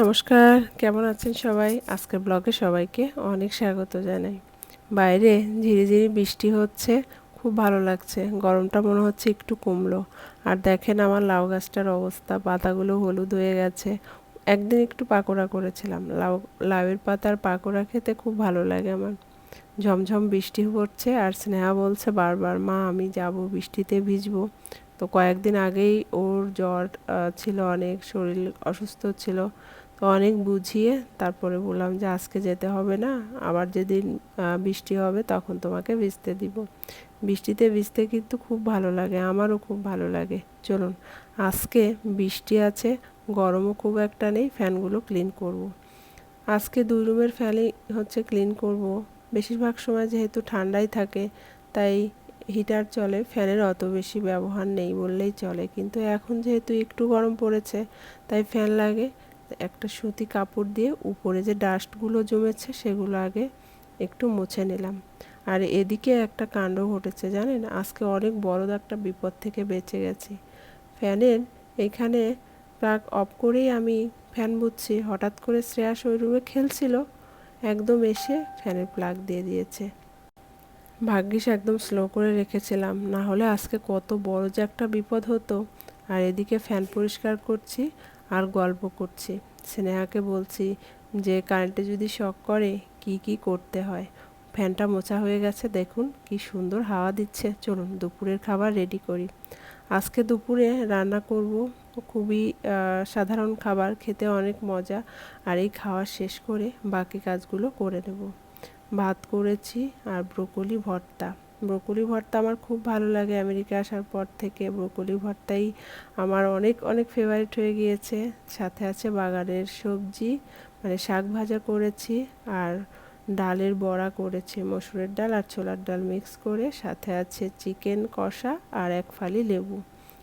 নমস্কার, কেমন আছেন সবাই? আজকের ব্লগে সবাইকে অনেক স্বাগত জানাই। বাইরে ঝিরি ঝিরি বৃষ্টি হচ্ছে, খুব ভালো লাগছে। গরমটা মনে হচ্ছে একটু কমলো। আর দেখেন আমার লাউ গাছটার অবস্থা, পাতাগুলো হলুদ হয়ে গেছে। একদিন একটু পাকোড়া করেছিলাম। লাউ, লাউয়ের পাতার পাকোড়া খেতে খুব ভালো লাগে আমার। ঝমঝম বৃষ্টি পড়ছে আর স্নেহা বলছে, বারবার মা, আমি যাব, বৃষ্টিতে ভিজবো। তো কয়েকদিন আগেই ওর জ্বর ছিল অনেক, শরীর অসুস্থ ছিল। তো অনেক বুঝিয়ে তারপরে বললাম যে আজকে যেতে হবে না, আবার যেদিন বৃষ্টি হবে তখন তোমাকে ভিজতে দিব বৃষ্টিতে ভিজতে কিন্তু খুব ভালো লাগে, আমারও খুব ভালো লাগে চলুন, আজকে বৃষ্টি আছে, গরমও খুব একটা নেই, ফ্যানগুলো ক্লিন করব। আজকে দুই রুমের ফ্যানই হচ্ছে ক্লিন করব। বেশিরভাগ সময় যেহেতু ঠান্ডাই থাকে, তাই হিটার চলে, ফ্যানের অত বেশি ব্যবহার নেই বললেই চলে কিন্তু এখন যেহেতু একটু গরম পড়েছে, তাই ফ্যান লাগে একটা সুতি কাপড় দিয়ে উপরে যে ডাস্টগুলো জমেছে সেগুলো আগে একটু মুছে নিলাম। আর এদিকে একটা কাণ্ড ঘটেছে জানেন? আজকে অনেক বড় একটা বিপদ থেকে বেঁচে গেছি। ফ্যানের এখানে প্লাগ অফ করেই আমি ফ্যান বুঝছি হঠাৎ করে শ্রেয়াস ওই রুমে খেলছিল, একদম এসে ফ্যানের প্লাগ দিয়ে দিয়েছে। ভাগ্যিস একদম স্লো করে রেখেছিলাম। না হলে আজকে কত বড় যে একটা বিপদ হতো। আর এদিকে ফ্যান পরিষ্কার করছি আর গল্প করছি। স্নেহাকে বলছি যে, কারেন্টে যদি শখ করে, কি কি করতে হয়? ফ্যানটা মোছা হয়ে গেছে, দেখুন কি সুন্দর হাওয়া দিচ্ছে। চলুন, দুপুরের খাবার রেডি করি। আজকে দুপুরে রান্না করব খুবই সাধারণ খাবার, খেতে অনেক মজা। আর এই খাওয়া শেষ করে বাকি কাজগুলো করে নেব। ভাত করেছি আর ব্রোকলি, ভর্তা। ব্রোকলি ভর্তা আমার খুব ভালো লাগে আমেরিকা আসার পর থেকে। ব্রোকলি ভর্তাই আমার অনেক অনেক ফেভারিট হয়ে গিয়েছে। সাথে আছে বাগানের সবজি মানে শাক ভাজা করেছি আর ডালের বড়া করেছি, মসুরের ডাল আর ছোলার ডাল মিক্স করে। সাথে আছে চিকেন কষা আর এক ফালি লেবু।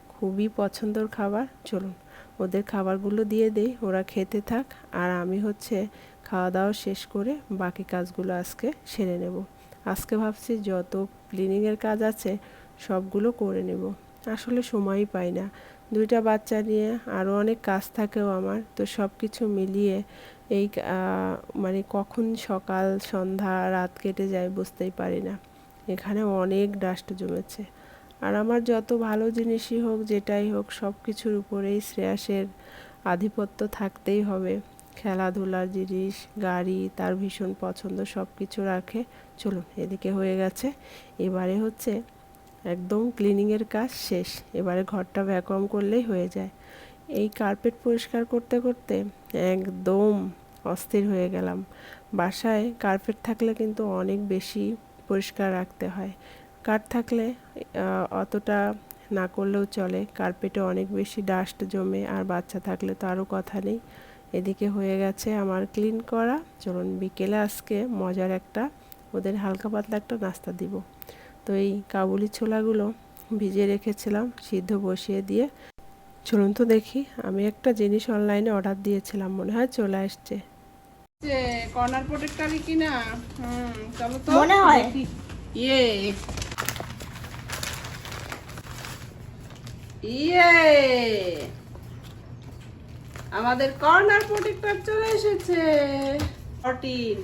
খুবই পছন্দর খাবার। চলুন, ওদের খাবারগুলো দিয়ে দেই, ওরা খেতে থাক। আর আমি হচ্ছে খাওয়া দাওয়া শেষ করে বাকি কাজগুলো আজকে সেরে নেব। আজকে ভাবছি যত ক্লিনিংয়ের কাজ আছে, সবগুলো করে নেব। আসলে সময়ই পাই না। দুইটা বাচ্চা নিয়ে আরও অনেক কাজ থাকেও আমার। তো সব কিছু মিলিয়ে এই মানে কখন সকাল, সন্ধ্যা, রাত কেটে যায় বুঝতেই পারি না। এখানে অনেক ডাস্ট জমেছে। আর আমার যত ভালো জিনিসই হোক, যেটাই হোক সব কিছুর উপরেই শ্রেয়াসের আধিপত্য থাকতেই হবে। খেলাধুলার জিনিস, গাড়ি, তার ভীষণ পছন্দ সব কিছু রাখে। চলুন, এদিকে হয়ে গেছে। এবারে হচ্ছে একদম ক্লিনিংয়ের কাজ শেষ। এবারে ঘরটা ভ্যাকুয়াম করলেই হয়ে যায়। এই কার্পেট পরিষ্কার করতে করতে একদম অস্থির হয়ে গেলাম। বাসায় কার্পেট থাকলে কিন্তু অনেক বেশি পরিষ্কার রাখতে হয়। কাঠ থাকলে অতটা না করলেও চলে। কার্পেটে অনেক বেশি ডাস্ট জমে, আর বাচ্চা থাকলে তো আরও কথা নেই। এদিকে হয়ে গেছে আমার ক্লিন করা। চলুন বিকেলে আজকে মজার একটা ওদের হালকা পাতলা একটা নাস্তা দিব। তো এই কাবুলি ছোলাগুলো ভিজিয়ে রেখেছিলাম সিদ্ধ বসিয়ে দিয়ে। চলুন তো দেখি আমি একটা জিনিস অনলাইনে অর্ডার দিয়েছিলাম মনে হয় চলে আসছে। কর্নার প্রোটেক্টরই কিনা? হুম চলো তো। মনে হয়। ইয়ে। ইয়ে। আমাদের কর্নার প্রোটেক্টর চলে এসেছে। ফর্টিন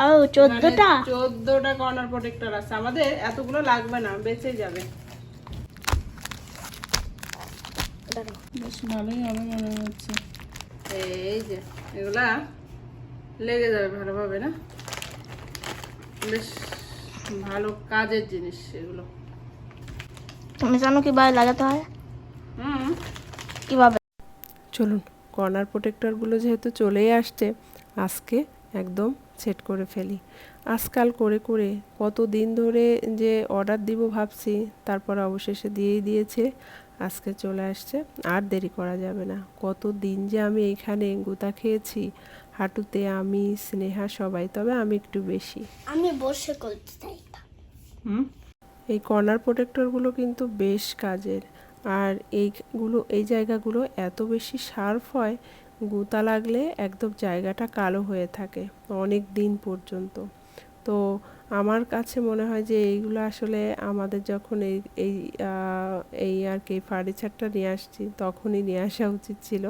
ও চোদ্দটা? চোদ্দটা কর্নার প্রোটেক্টর আছে। আমাদের এতগুলো লাগবে না বেঁচে যাবে। বেশ ভালোই হবে মনে হচ্ছে। এই যে এগুলা লেগে যাবে ভালোভাবে না? বেশ ভালো কাজের জিনিস এগুলো। তুমি জানো কীভাবে লাগাতে হয়? হুম। কীভাবে? চলুন। কর্নার প্রোটেক্টরগুলো যেহেতু চলেই আসছে আজকে একদম সেট করে ফেলি। আজকাল করে করে কত দিন ধরে যে অর্ডার দিব ভাবছি তারপর অবশেষে দিয়েই দিয়েছে আজকে চলে আসছে আর দেরি করা যাবে না। কত দিন যে আমি এইখানে গুতা খেয়েছি হাঁটুতে আমি স্নেহা সবাই তবে আমি একটু বেশি। আমি বসে করতে চাই। হুম? এই কর্নার প্রোটেক্টরগুলো কিন্তু বেশ কাজের। আর এইগুলো, এই জায়গাগুলো এত বেশি শার্প হয়, গুতা লাগলে একদম জায়গাটা কালো হয়ে থাকে অনেক দিন পর্যন্ত। তো আমার কাছে মনে হয় যে এইগুলো আসলে আমাদের যখন এই এই এই আর কি ফার্নিচারটা নিয়ে আসছি তখনই নিয়ে আসা উচিত ছিল।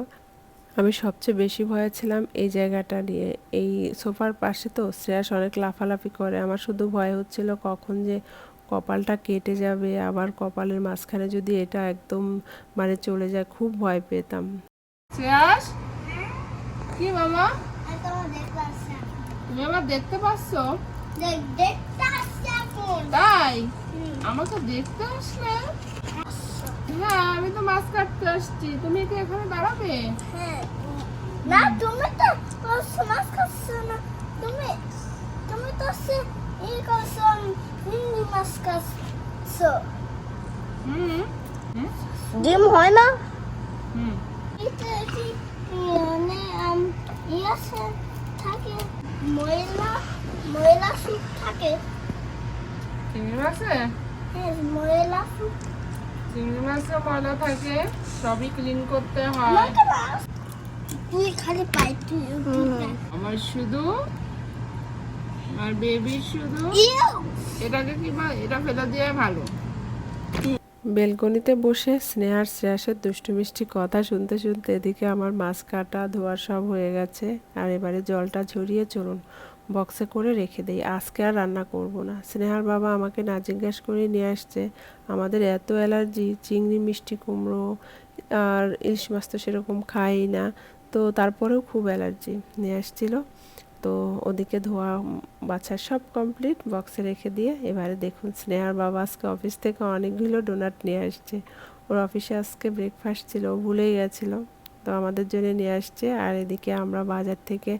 আমি সবচেয়ে বেশি ভয়ে ছিলাম এই জায়গাটা নিয়ে। এই সোফার পাশে তো শ্রেয়াস অনেক লাফালাফি করে, আমার শুধু ভয় হচ্ছিল কখন যে কপালটা কেটে যাবে আবার কপালের মাঝখানে যদি এটা একদম মানে চলে যায় খুব ভয় পেতাম। শ্রেয়াস? কি বাবা দেখতে তুমি আবার দেখতে পাচ্ছ? তাই? আমাকে দেখতে আসলে? হ্যাঁ আমি তো মাছ কাটতে আসছি। তুমি কি এখানে দাঁড়াবে? হ্যাঁ। না তুমি তো করছ মাছ খাচ্ছ না তুমি তুমি তো সে ই করছ হিন্দি মাছ খাচ্ছো হুম ডিম হয় না? মানে থাকে? ময়লা ময়লা সুপ থাকে। চিংড়ি মাছে? হ্যাঁ ময়লা সুপ। চিংড়ি মাছে ময়লা থাকে সবই ক্লিন করতে হয়। তুই খালি পাই তুই আমার শুধু আর বেবি শুধু এটাকে কি এটা ফেলে দিয়ে ভালো। বেলকনিতে বসে স্নেহার শ্রেয়াসের দুষ্টু মিষ্টি কথা শুনতে শুনতে এদিকে আমার মাছ কাটা ধোয়া সব হয়ে গেছে। আর এবারে জলটা ঝরিয়ে চলুন বক্সে করে রেখে দেই। আজকে আর রান্না করব না। স্নেহার বাবা আমাকে না জিজ্ঞাসা করে নিয়ে আসছে আমাদের এত অ্যালার্জি চিংড়ি মিষ্টি কুমড়ো আর ইলিশ মাছ তো সেরকম খাই না তো তারপরেও খুব অ্যালার্জি। নিয়ে আসছিল। তো ওদিকে ধোয়া বাছা সব কমপ্লিট বক্সে রেখে দিয়ে এবারে দেখুন স্নেহার বাবা আজকে অফিস থেকে অনেকগুলো ডোনাট নিয়ে আসছে। ওর অফিসে আজকে ব্রেকফাস্ট ছিল, ও ভুলেই গেছিল। তো আমাদের জন্য নিয়ে আসছে আর এদিকে আমরা বাজার থেকে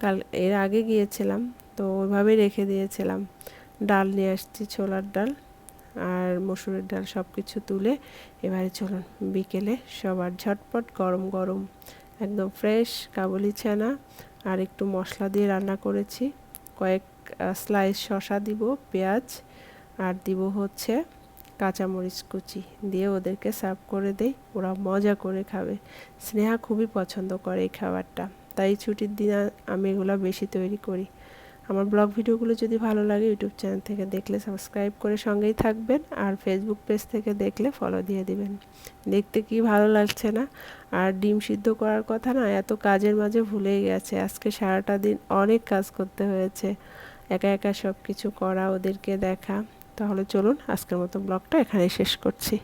কাল, এর আগে গিয়েছিলাম, তো ওইভাবেই রেখে দিয়েছিলাম। ডাল নিয়ে আসছি, ছোলার ডাল আর মসুরের ডাল সব কিছু তুলে এবারে চলুন বিকেলে সবার ঝটপট গরম গরম, একদম ফ্রেশ কাবুলি ছানা আর একটু মশলা দিয়ে রান্না করেছি। কয়েক স্লাইস শশা দিব, পেঁয়াজ, আর দিব হচ্ছে কাঁচামরিচ কুচি। দিয়ে ওদেরকে সার্ভ করে দেই, ওরা মজা করে খাবে। স্নেহা খুবই পছন্দ করে এই খাবারটা। তাই ছুটির দিনে আমি এগুলো বেশি তৈরি করি। আমার ব্লগ ভিডিওগুলো যদি ভালো লাগে ইউটিউব চ্যানেল থেকে দেখলে সাবস্ক্রাইব করে সঙ্গেই থাকবেন আর ফেসবুক পেজ থেকে দেখলে ফলো দিয়ে দিবেন। দেখতে কি ভালো লাগছে না? আর ডিম সিদ্ধ করার কথা না, এত কাজের মাঝে ভুলেই গেছে। আজকে সারাটা দিন অনেক কাজ করতে হয়েছে। একা একা সব কিছু করা, ওদেরকে দেখা। তাহলে চলুন আজকের মতো ব্লগটা এখানেই শেষ করছি।